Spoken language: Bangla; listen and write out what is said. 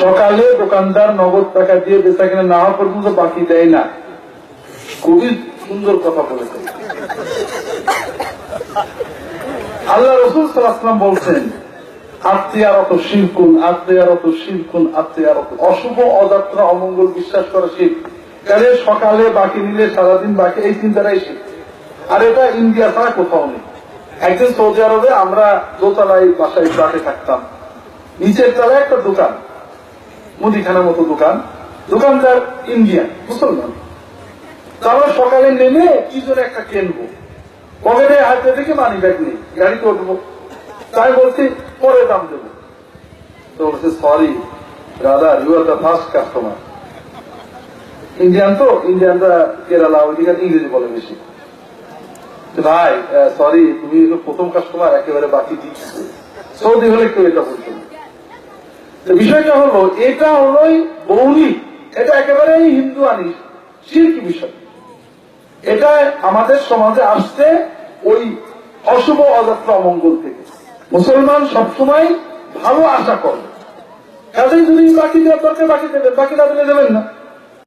সকালে দোকানদার নগদ টাকা দিয়ে বেচা কিনা না হওয়া পর্যন্ত বাকি দেয় না। খুবই সুন্দর কথা বলেছেন। আল্লাহ রসুল সাল্লাম বলছেন, আত্মীয়ারত শিল্কুন আত্মীয়ারত শিল্কুন আত্মীয়ারত। অশুভ অযাত্রা অমঙ্গল বিশ্বাস করা শিখ কাজে সকালে বাকি নিলে সারাদিন বাকি এই চিন্তাটাই শিখ আর এটা ইন্ডিয়া ছাড়া কোথাও নেই। একদিন সৌদি আরবে আমরা দোতলায় বাসায় ফ্ল্যাটে থাকতাম। নিচের তলায় একটা দোকান। মুদিখানার মতো দোকান। দোকানদার ইন্ডিয়ান, মুসলমান। তারা সকালে নেমে কি জন্য একটা কিনবো? পকেটে হাতে থেকে মানি ব্যাগ নেই গাড়িতে উঠবো। তাই বলছি, পরে দাম দেবো। তো বলছে সরি দাদা you are the first customer Indian তো, ইন্ডিয়ানরা কেরালা, ওইদিকে ইংরেজি বলে বেশি। ভাই সরি তুমি প্রথম কাস্টমার একেবারে বাকি দিচ্ছি। সৌদি হলে কেউ এটা বলতো না। বিষয়টা হলো এটা হলোই মৌলিক, এটা একেবারেই হিন্দু আনিস শিল্প বিষয়। এটা আমাদের সমাজে আসছে ওই অশুভ অযাত্রা অমঙ্গল থেকে। মুসলমান সবসময় ভালো আশা করে। কাজেই যদি বাকি দেওয়ার দরকার, বাকি দেবেন বাকি না দিলে দেবেন না।